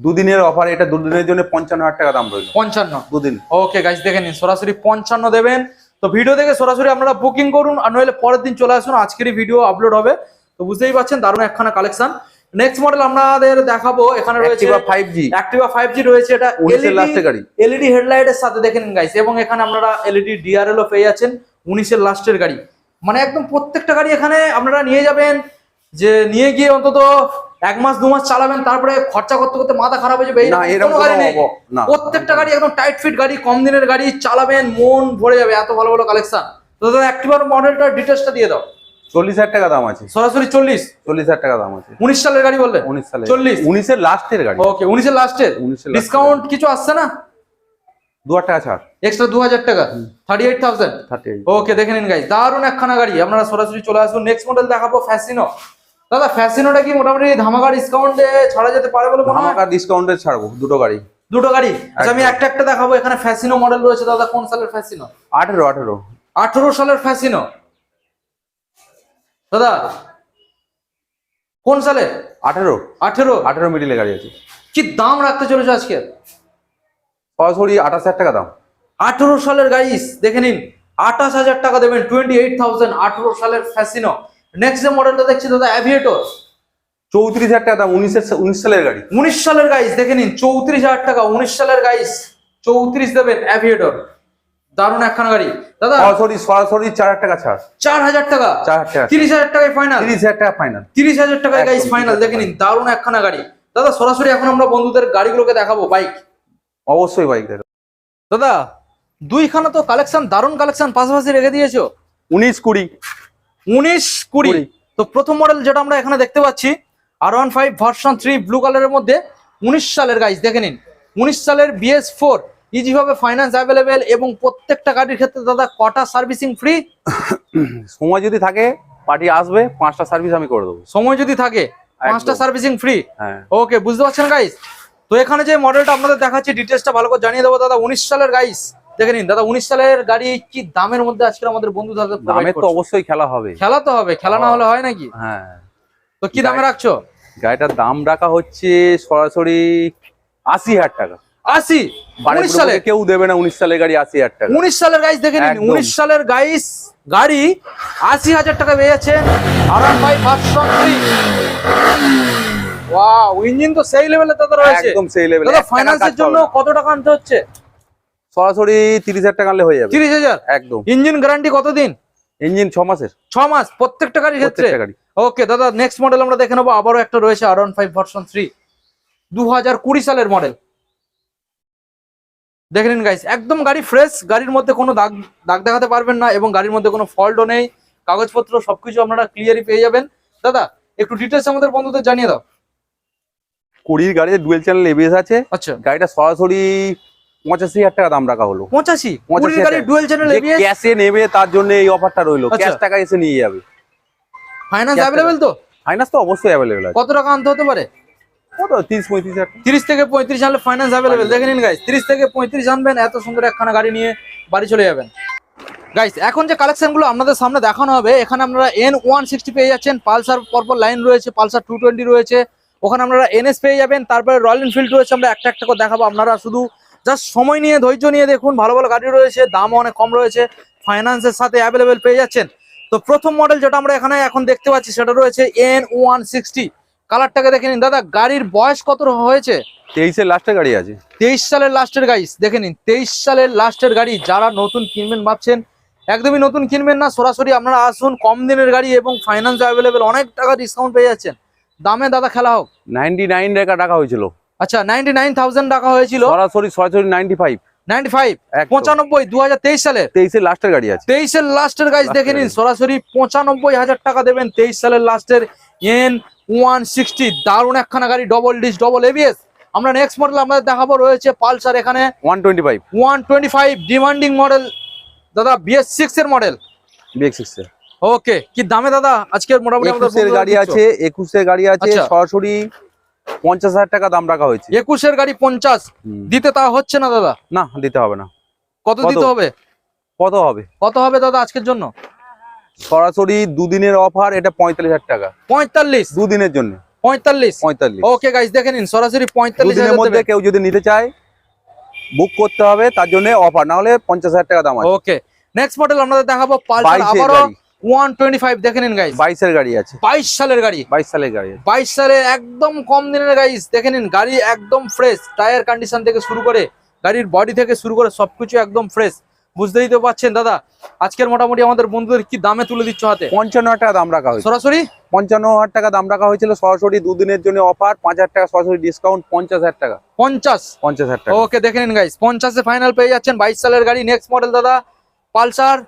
দুদিনের অফার এটা দুদিনের জন্য পঞ্চান্ন হাজার টাকা দাম রইল। পঞ্চান্ন। দুদিন। ওকে গাইস দেখে নিন। সরাসরি পঞ্চান্ন দেবেন। তো ভিডিও দেখে সরাসরি আপনারা বুকিং করুন আর নইলে পরের দিন চলে আসুন। আজকেরই ভিডিও আপলোড হবে। তো বুঝতেই পারছেন দারুণ একখানা কালেকশন নেক্সট মডেল আপনাদের দেখাবো। এখানে রয়েছে five G Activa five G রয়েছে। এটা লাস্টে গাড়ি। এলইডি হেডলাইটের সাথে দেখেন গাইস এবং এখানে আপনারা এলইডি ডিআরএল ও পেয়ে যাচ্ছেন উনিশের লাস্টের গাড়ি। মানে একদম প্রত্যেকটা গাড়ি এখানে আপনারা নিয়ে যাবেন। যে নিয়ে গিয়ে অন্তত এক মাস দু মাস চালাবেন তারপরে খরচা করতে করতে মাথা খারাপ হয়ে যাবে গাড়ি নেই। প্রত্যেকটা গাড়ি একদম টাইট ফিট গাড়ি কম দিনের গাড়ি চালাবেন মন ভরে যাবে এত ভালো ভালো কালেকশন তো দাদা অ্যাক্টিভার মডেলটার ডিটেলসটা দিয়ে দাও। চল্লিশ হাজার টাকা দাম আছে। সরাসরি চল্লিশ। চল্লিশ হাজার টাকা দাম আছে। উনিশ সালের গাড়ি বললে? উনিশ সালে চল্লিশ। উনিশের লাস্টের গাড়ি। ওকে উনিশের লাস্টের উনিশের ডিসকাউন্ট কিছু আসছে না? দু হাজার টাকা ছাড়। এক্সট্রা দু হাজার টাকা? Thirty eight thousand thirty okay দেখে নিন গাইজ দারুণ একখানা গাড়ি। আপনারা সরাসরি চলে আসুন নেক্সট মডেল দেখাবো ফ্যাসিনো দাদা ফ্যাসিনোটা কি মোটামুটি ধামাকা ডিসকাউন্টে ছাড়া যেতে পারে বলে মনে হয়? আমাকে ডিসকাউন্টে ছাড়বো দুটো গাড়ি। দুটো গাড়ি? আচ্ছা আমি একটা একটা দেখাবো এখানে ফ্যাসিনো মডেল রয়েছে। দাদা কোন সালের ফ্যাসিনো আঠেরো আঠেরো। আঠেরো সালের ফ্যাসিনো দাদা কোন সালে? আঠেরো। আঠেরো? আঠেরো মিডিলে গাড়ি আছে। কি দাম রাখতে চলেছে আজকে? সরাসরি আঠাশ হাজার টাকা দাম। আঠেরো সালের গাড়ি দেখে নিন। আঠাশ হাজার টাকা দেবেন টোয়েন্টি এইট থাউজেন্ড আঠেরো সালের ফ্যাসিনো নেক্সট যে মডেলটা দেখছি দাদা অ্যাভিয়েটর চৌত্রিশ হাজার টাকা দাম উনিশের উনিশ সালের গাড়ি। উনিশ সালের গাইস দেখে নিন চৌত্রিশ হাজার টাকা উনিশ সালের গাইস চৌত্রিশ দেবেন অ্যাভিয়েটর দারুণ একখানা গাড়ি। দাদা সরাসরি সরাসরি চার হাজার টাকা ছাড়। চার হাজার টাকা? চার হাজার টাকা তিরিশ হাজার টাকায় ফাইনাল তিরিশ হাজার টাকা ফাইনাল তিরিশ হাজার টাকায় গাইস ফাইনাল দেখে নিন দারুণ একখানা গাড়ি। দাদা সরাসরি এখন আমরা বন্ধুদের গাড়িগুলোকে দেখাবো বাইক অবশ্যই বাইক দেখো দাদা দুইখানা তো কালেকশন দারুণ কালেকশন পাশাপাশি রেখে দিয়েছ। উনিশ কুড়ি। উনিশ কুড়ি। তো প্রথম মডেল যেটা আমরা এখানে দেখতে পাচ্ছি R one five version three blue কালারের মধ্যে উনিশ সালের গাইজ দেখে নিন। উনিশ সালের বিএস ফোর ইজিভাবে ফাইন্যান্স অ্যাভেলেবেল এবং প্রত্যেকটা গাড়ির ক্ষেত্রে দাদা কটা সার্ভিসিং ফ্রি সময় যদি থাকে পার্টি আসবে পাঁচটা সার্ভিস আমি করে দেবো। সময় যদি থাকে পাঁচটা সার্ভিসিং ফ্রি ওকে বুঝতে পারছেন গাইস তো এখানে যে মডেলটা আপনাদের দেখাচ্ছি ডিটেলসটা ভালো করে জানিয়ে দেবো দাদা উনিশ সালের গাইস দেখে নিন দাদা উনিশ সালের গাড়ি কি দামের মধ্যে আজকে আমাদের বন্ধু দাদা দামের তো অবশ্যই খেলা হবে। খেলা তো হবে খেলা না হলে হয় নাকি? হ্যাঁ। তো কি দামে রাখছো? গাড়িটার দাম রাখা হচ্ছে সরাসরি আশি হাজার টাকা। আশি? উনিশ সালে? কেউ দেবে না উনিশ সালের গাড়ি আশি হাজার টাকা। উনিশ সালের গাইস দেখে নিন উনিশ সালের গাইস গাড়ি আশি হাজার টাকা ভাই ওয়াও ইঞ্জিন তো সেই লেভেলে দাদা রয়েছে। একদম সেই লেভেল দাদা ফাইন্যান্সের জন্য কত টাকা আনতে হচ্ছে? সরাসরি তিরিশ হাজার টাকা হয়ে যাবে। তিরিশ হাজার? একদম। ইঞ্জিন গ্যারান্টি কতদিন? ইঞ্জিন ছ মাসের। ছ মাস প্রত্যেকটা গাড়ির ক্ষেত্রে? ওকে দাদা নেক্সট মডেল আমরা দেখে নেব। আবারও একটা রয়েছে R one five version three দু হাজার কুড়ি সালের মডেল দেখে নিন গাইস একদম গাড়ি ফ্রেশ গাড়ির মধ্যে কোনো দাগ দাগ দেখাতে পারবেন না এবং গাড়ির মধ্যে কোনো ফল্টও নেই। কাগজপত্র সবকিছু আপনারা ক্লিয়ারই পেয়ে যাবেন। দাদা একটু ডিটেলস আমাদের বন্ধুদের জানিয়ে দাও। কুড়ির গাড়িতে ডুয়েল চ্যানেল এবিএস আছে। আচ্ছা। গাড়িটা সরাসরি পঁচাশি হাজার টাকা দাম রাখা হলো। পঁচাশি। ডুয়েল চ্যানেল ক্যাশে নেবে তার জন্য এই অফারটা রইল। আচ্ছা। ক্যাশ টাকা এসে নিয়ে যাবে। ফাইন্যান্স অ্যাভেলেবেল তো? ফাইনান্স তো অবশ্যই অ্যাভেলেবেল কত টাকা আনতে হতে পারে? কত? থেকে আনলে ফাইন্যান্স দেখে নিন থেকে আনবেন এত সুন্দর একখানা গাড়ি নিয়ে বাড়ি চলে যাবেন। গাইস এখন যে আপনাদের সামনে দেখানো হবে এখানে আপনারা এন ওয়ান সিক্সটি পেয়ে যাচ্ছেন। পালসার পরপর লাইন রয়েছে পালসার টু টোয়েন্টি রয়েছে। ওখানে আপনারা এনএস পেয়ে যাবেন তারপরে রয়্যাল এনফিল্ড রয়েছে আমরা একটা একটা করে দেখাবো। আপনারা শুধু জাস্ট সময় নিয়ে ধৈর্য নিয়ে দেখুন ভালো ভালো গাড়ি রয়েছে দামও অনেক কম রয়েছে ফাইন্যান্সের সাথে অ্যাভেলেবেল পেয়ে যাচ্ছেন। তো প্রথম মডেল যেটা আমরা এখানে এখন দেখতে পাচ্ছি সেটা রয়েছে এন ওয়ান সিক্সটি কালারটাকে দেখে নিন দাদা গাড়ির বয়স কত হয়েছে? তেইশের লাস্টের গাড়ি আছে। তেইশ সালের লাস্টের গাড়ি দেখে নিন তেইশ সালের লাস্টের গাড়ি যারা নতুন কিনবেন ভাবছেন একদমই নতুন কিনবেন না সরাসরি আপনারা আসুন কম দিনের গাড়ি এবং ফাইন্যান্স অ্যাভেলেবেল অনেক টাকা ডিসকাউন্ট পেয়ে যাচ্ছেন। দামে দাদা খেলা হোক। নাইনটি নাইন টাকা টাকা হয়েছিল। আচ্ছা নাইনটি নাইন থাউজেন্ড টাকা হয়েছিল। সরাসরি সরাসরি নাইনটি ফাইভ নাইনটি ফাইভ পঁচানব্বই দু হাজার তেইশ সালের তেইশের লাস্টের গাড়ি আছে। লাস্টের দেখে নিন সরাসরি পঁচানব্বই হাজার টাকা দেবেন তেইশ সালের লাস্টের এন ওয়ান সিক্সটি দারুণ একখানা গাড়ি ডবল ডিস ডবল এবিএস আমরা নেক্সট মডেল আমাদের দেখাবো রয়েছে পালসার এখানে। One twenty five one twenty five demanding model দাদা এর মডেল সিক্সের ওকে কি দামে দাদা? আজকের মোটামুটি আমাদের গাড়ি? আছে একুশের গাড়ি আছে। সরাসরি পঞ্চাশ হাজার টাকা দাম রাখা হয়েছে। একুশের গাড়ি পঞ্চাশ। দিতে তা হচ্ছে না দাদা? না দিতে হবে না। কত? দিতে হবে? কত হবে? কত হবে দাদা আজকের জন্য? সরাসরি দুদিনের অফার এটা পঁয়তাল্লিশ হাজার টাকা। পঁয়তাল্লিশ। দুদিনের জন্য। পঁয়তাল্লিশ। পঁয়তাল্লিশ। ওকে দেখে নিন সরাসরি পঁয়তাল্লিশ মধ্যে কেউ যদি নিতে চায় বুক করতে হবে তার জন্য অফার না হলে পঞ্চাশ হাজার টাকা দাম আছে। ওকে। নেক্সট মডেল দেখাবো পালসার আবারও গাড়ি ওয়ান টোয়েন্টি ফাইভ দেখে নিন বাইশের গাড়ি আছে। বাইশ সালের গাড়ি। বাইশ সালের গাড়ি একদম কম দিনের গাইস দেখে নিন গাড়ি একদম ফ্রেশ টায়ার কন্ডিশন থেকে শুরু করে গাড়ির বডি থেকে শুরু করে সবকিছু একদম ফ্রেশ বুঝতেই তো পাচ্ছেন দাদা? আজকের মোটামুটি আমাদের বন্ধুদের কি দামে তুলে দিচ্ছ হাতে? পঞ্চান্ন হাজার টাকা দাম রাখা হয়েছে। সরাসরি? পঞ্চান্ন হাজার টাকা দাম রাখা হয়েছিল সরাসরি দুদিনের জন্য অফার পাঁচ হাজার টাকা সরাসরি ডিসকাউন্ট পঞ্চাশ হাজার টাকা। পঞ্চাশ? পঞ্চাশ হাজার টাকা। ওকে দেখে নিন গাইস পঞ্চাশে ফাইনাল পেয়ে যাচ্ছেন বাইশ সালের গাড়ি। নেক্সট মডেল দাদা? পালসার?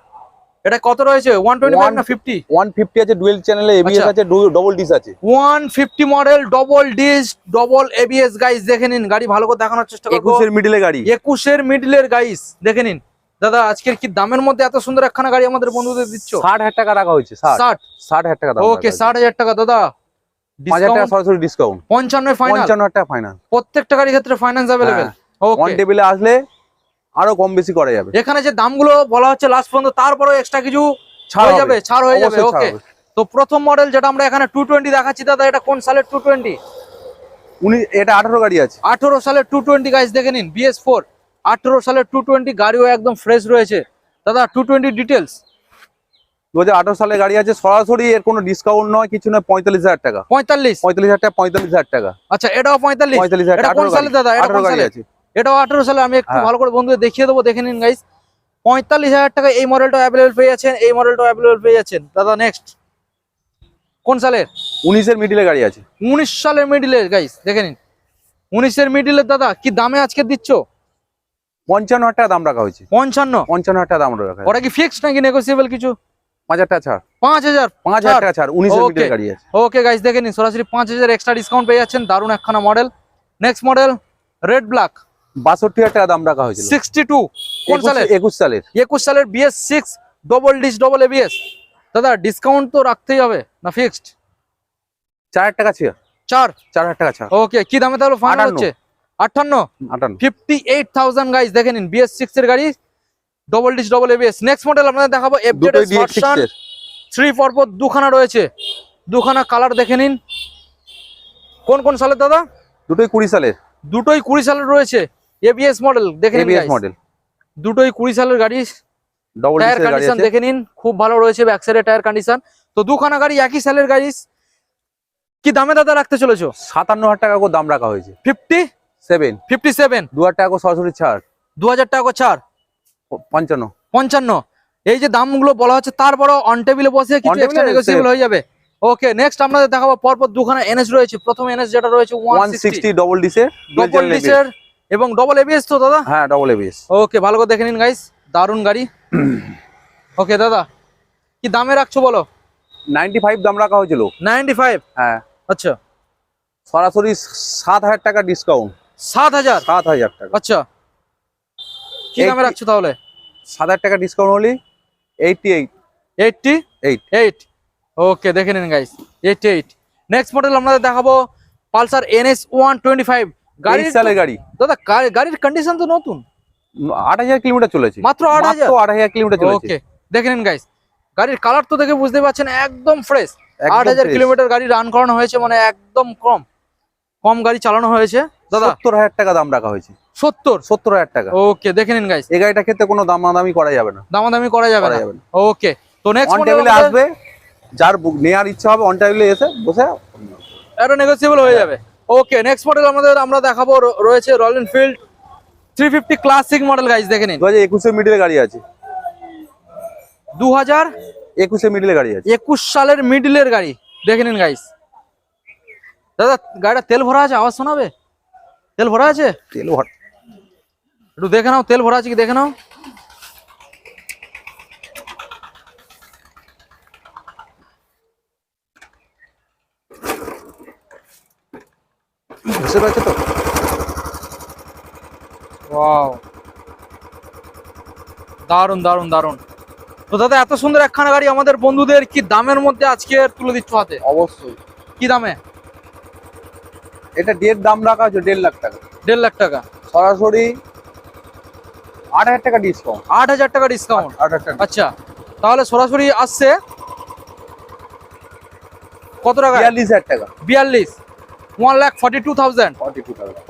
এটা কত রয়েছে? ওয়ান টোয়েন্টি ফাইভ One- না ফিফটি ওয়ান ফিফটি আছে ডুয়েল চ্যানেলে এবিএস। আছে ডবল ডিস আছে। One fifty model double disc double ABS guys দেখে নিন গাড়ি ভালো করে দেখানোর চেষ্টা করব। একুশের মিডিলে গাড়ি। একুশের মিডলের গাইস দেখে নিন। দাদা আজকের কি দামের মধ্যে এত সুন্দর একখানা গাড়ি আমাদের বন্ধুদের দিচ্ছ? হাজার টাকা রাখা হয়েছে ষাট। ষাট? ষাট হাজার টাকা দাম ওকে হাজার টাকা দাদা। পাঁচ হাজার টাকা সরাসরি ডিসকাউন্ট পঞ্চান্ন ফাইনাল পঞ্চান্ন হাজার টাকা ফাইনাল প্রত্যেকটা গাড়ির ক্ষেত্রে অ্যাভেলেবেল ওয়ান ওকে টেবিলে আসলে আরও কম বেশি করা যাবে। এখানে যে দামগুলো বলা হচ্ছে লাস্ট পর্যন্ত তারপরে এক্সট্রা কিছু ছাড় হয়ে যাবে ছাড় হয়ে যাবে ওকে তো প্রথম মডেল যেটা আমরা এখানে টু টোয়েন্টি দেখাচ্ছি দাদা এটা কোন সালের টু টোয়েন্টি উনি এটা আঠারো গাড়ি আছে। আঠেরো সালের টু টোয়েন্টি গাইস দেখে নিন বিএস ফোর আঠেরো সালের টু টোয়েন্টি গাড়িও একদম ফ্রেশ রয়েছে। দাদা টু টোয়েন্টি ডিটেলস দু হাজার আঠারো সালে গাড়ি আছে সরাসরি এর কোনো ডিসকাউন্ট নয় কিছু নয় পঁয়তাল্লিশ হাজার টাকা। পঁয়তাল্লিশ? পঁয়তাল্লিশ হাজার টাকা পঁয়তাল্লিশ হাজার টাকা। আচ্ছা এটাও পঁয়তাল্লিশ? পঁয়তাল্লিশ হাজার এটা টাকা কোন সালে দাদা? আঠারো গাড়ি আছে। এটাও আঠেরো সালে আমি একটু হ্যাঁ। ভালো করে বন্ধুদের দেখিয়ে দেবো দেখে নিন গাইস পঁয়তাল্লিশ হাজার টাকা এই মডেলটা অ্যাভেলেবেল পেয়ে যাচ্ছেন এই মডেলটা অ্যাভেলেবেল পেয়ে যাচ্ছেন। দাদা নেক্সট কোন সালের উনিশের মিডিলে গাড়ি আছে। উনিশ সালের মিডিলের গাইস দেখে নিন। উনিশের মিডিলের দাদা কি দামে আজকে দিচ্ছ? পঞ্চান্ন হাজার টাকা দাম রাখা হয়েছে। পঞ্চান্ন? পঞ্চান্ন হাজার টাকা দাম রাখা ওটা কি ফিক্সড নাকি নেগোসিয়েবল কিছু? পাঁচ হাজার টাকা ছাড়। পাঁচ হাজার? পাঁচ হাজার। টাকা ছাড় উনিশের Okay. গাড়ি আছে। ওকে গাইস দেখে নিন সরাসরি পাঁচ হাজার এক্সট্রা ডিসকাউন্ট পেয়ে যাচ্ছেন দারুণ একখানা model next model red black বাষট্টি হাজার টাকা দাম রাখা হয়েছিল। সিক্সটি টু কোন সালের? একুশ সালের। একুশ সালের BS six double disc double ABS দাদা ডিসকাউন্ট তো রাখতেই হবে না ফিক্সড চার হাজার টাকা ছিল। চার? চার হাজার টাকা ছাড় ওকে কি দামে তাহলে ফাইনাল হচ্ছে? আটান্ন? আটান্ন। ফিফটি এইট থাউজেন্ড গাইস দেখে নিন বিএস সিক্স এর গাড়ি double disc double ABS next model আপনাদের দেখাবো এর। থ্রি পরপর দুখানা রয়েছে। দুখানা কালার দেখে নিন। কোন কোন সালের দাদা? দুটোই কুড়ি সালের। দুটোই কুড়ি সালের রয়েছে। এবিএস মডেল দেখে নিন এবিএস মডেল দুটোই কুড়ি সালের গাড়ি ডবল টায়ার কন্ডিশন দেখে নিন খুব ভালো রয়েছে ব্যাক সাইডের টায়ার কন্ডিশন তো দুখানা গাড়ি একই সালের গাড়ি কি দামে দাদা রাখতে চলেছো? সাতান্ন হাজার টাকা করে দাম রাখা হয়েছে। ফিফটি সেভেন ফিফটি সেভেন দু হাজার টাকা করে সরাসরি ছাড়। দু হাজার টাকা করে ছাড়? পঞ্চান্ন। পঞ্চান্ন। এই যে দামগুলো বলা হচ্ছে তারপরও অন টেবিলে বসে কিছু এক্সট্রা নেগোসিয়েবল হয়ে যাবে। ওকে নেক্সট আপনাদের দেখাবো পরপর দুখানা এনএস রয়েছে। প্রথম এনএস যেটা রয়েছে one one sixty sixty double ডিসের double ডিসের এবং ডবল এবিএস তো দাদা? হ্যাঁ ডবল এবিএস ওকে ভালো করে দেখে নিন গাইস দারুণ গাড়ি। ওকে দাদা কি দামে রাখছো বলো? 95 দাম রাখা হয়েছিল। 95 হ্যাঁ। আচ্ছা। সরাসরি 7000 টাকা ডিসকাউন্ট 7000 7000 টাকা। আচ্ছা। কি দামে রাখছো তাহলে? 7000 টাকা ডিসকাউন্ট হলি 88 88 8 ওকে দেখে নিন গাইস 88 নেক্সট মডেল আমরা দেখাবো পালসার এনএস 125 গাড়ি সালের গাড়ি। দাদা গাড়ির কন্ডিশন তো নতুন। আট হাজার কিলোমিটার চলেছে। মাত্র আট হাজার? কিলোমিটার ওকে দেখে নিন গাইস গাড়ির কালার তো দেখে বুঝতে পারছেন একদম ফ্রেশ আট হাজার কিলোমিটার গাড়ি রান করানো হয়েছে মানে একদম কম। কম গাড়ি চালানো হয়েছে। দাদা? সত্তর হাজার টাকা দাম রাখা হয়েছে। সত্তর? সত্তর হাজার টাকা। ওকে দেখে নিন গাইস এই গাড়িটা ক্ষেত্রে কোনো দামাদামি করা যাবে না। দামাদামি করা যাবে না। ওকে তো নেক্সট আসবে। যার নেওয়ার ইচ্ছা হবে অন টাইমে এসে বসে আরও নেগোসিয়েবল হয়ে যাবে। ওকে নেক্সট মডেল আমাদের আমরা দেখাবো রয়েছে royal enfield three fifty classic model guys দেখে নিন। দু হাজার একুশের মিডিলে গাড়ি আছে। দু হাজার মিডিলে গাড়ি আছে। একুশ সালের মিডিলের গাড়ি দেখে নিন গাইস দাদা গাড়িটা তেল ভরা আছে? আওয়াজ শোনাবে? তেল ভরা আছে? তেল ভরা একটু দেখে নাও তেল ভরা আছে কি দেখে নাও? বসে রয়েছে তো? ওয়াও দারুণ দারুণ দারুণ তো দাদা এত সুন্দর একখানা গাড়ি আমাদের বন্ধুদের কি দামের মধ্যে আজকে তুলে দিচ্ছ হাতে? অবশ্যই। কি দামে? এটা দেড় দাম রাখা হয়েছে দেড় লাখ টাকা। দেড় লাখ টাকা। সরাসরি আট হাজার টাকা ডিসকাউন্ট আট হাজার টাকা ডিসকাউন্ট আট হাজার আচ্ছা তাহলে সরাসরি আসছে কত টাকা বিয়াল্লিশ হাজার টাকা। বিয়াল্লিশ। One lakh forty two thousand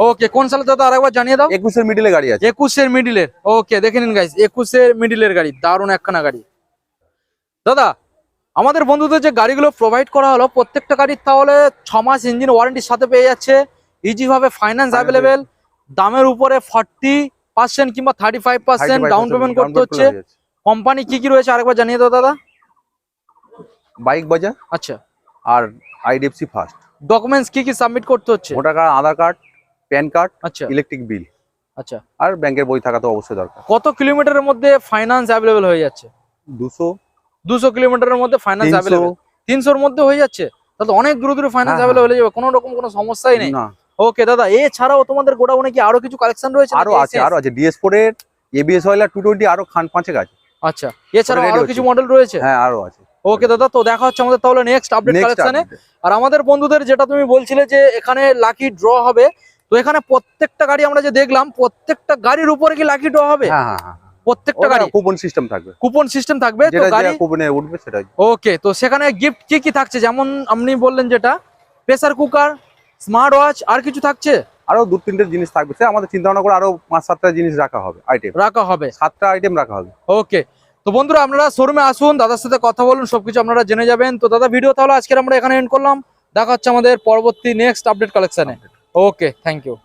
okay কোন সালে দাদা আরেকবার জানিয়ে দাও? একুশের মিডিলে গাড়ি আছে। একুশের মিডিলের ওকে দেখে নিন গাইস একুশের মিডিলের গাড়ি দারুণ একখানা গাড়ি। দাদা আমাদের বন্ধুদের যে গাড়িগুলো প্রোভাইড করা হলো প্রত্যেকটা গাড়ির তাহলে ছ মাস ইঞ্জিন ওয়ারেন্টির সাথে পেয়ে যাচ্ছে ইজি ভাবে ফাইন্যান্স অ্যাভেলেবেল দামের উপরে ফর্টি পার্সেন্ট কিংবা thirty five percent down payment করতে হচ্ছে। কোম্পানি কি কি রয়েছে আরেকবার জানিয়ে দাও দাদা? বাইক বাজার আচ্ছা। আর আইডিএফসি ফার্স্ট ডকুমেন্টস কি কি সাবমিট করতে হচ্ছে? Voter card Aadhaar card PAN card আচ্ছা। ইলেকট্রিক বিল আচ্ছা। আর ব্যাংকের বই থাকা তো অবশ্যই দরকার। কত কিলোমিটারের মধ্যে ফাইন্যান্স অ্যাভেলেবেল হয়ে যাচ্ছে? দুশো। দুশো কিলোমিটারের মধ্যে ফাইন্যান্স অ্যাভেলেবেল তিনশোর মধ্যে হয়ে যাচ্ছে? তাহলে অনেক দূরে দূরে ফাইন্যান্স অ্যাভেলেবল হয়ে। যাবে। কোনো রকম কোনো সমস্যাই নেই। না। ওকে দাদা এছাড়াও তোমাদের গোডাউনে কি আরও কিছু কালেকশন রয়েছে আরও আছে আরও আছে। ডিএস ফোর এর এবিএস অয়েল আর টু টোয়েন্টি আরও খান পাঁচেক আছে আচ্ছা এছাড়াও আরও কিছু মডেল রয়েছে? হ্যাঁ আরও আছে। ওকে দাদা তো দেখা হচ্ছে আমাদের তাহলে নেক্সট আপডেট কালেকশনে আর আমাদের বন্ধুদের যেটা তুমি বলছিলে যে এখানে লাকি ড্র হবে তো এখানে প্রত্যেকটা গাড়ি আমরা যে দেখলাম প্রত্যেকটা গাড়ির উপরে কি লাকি ড্র হবে? হ্যাঁ হ্যাঁ হ্যাঁ প্রত্যেকটা গাড়ি। কুপন সিস্টেম থাকবে। কুপন সিস্টেম থাকবে তো গাড়ি কুপনে উঠবে সেটাই। ওকে তো সেখানে গিফট কি কি থাকছে? যেমন আপনি বললেন যেটা প্রেসার কুকার স্মার্ট ওয়াচ আর কিছু থাকছে? আরও দু তিনটে জিনিস থাকবে। আমাদের চিন্তা ভাবনা করে আরও পাঁচ সাতটা জিনিস রাখা হবে আইটেম রাখা হবে। সাতটা আইটেম রাখা হবে। ওকে তো বন্ধুরা আপনারা শোরুমে আসুন দাদার সাথে কথা বলুন সবকিছু আপনারা জেনে যাবেন। তো দাদা ভিডিও তাহলে আজকের আমরা এখানে এন্ড করলাম। দেখা হচ্ছে আমাদের পরবর্তী নেক্সট আপডেট কালেকশনে ওকে থ্যাংক ইউ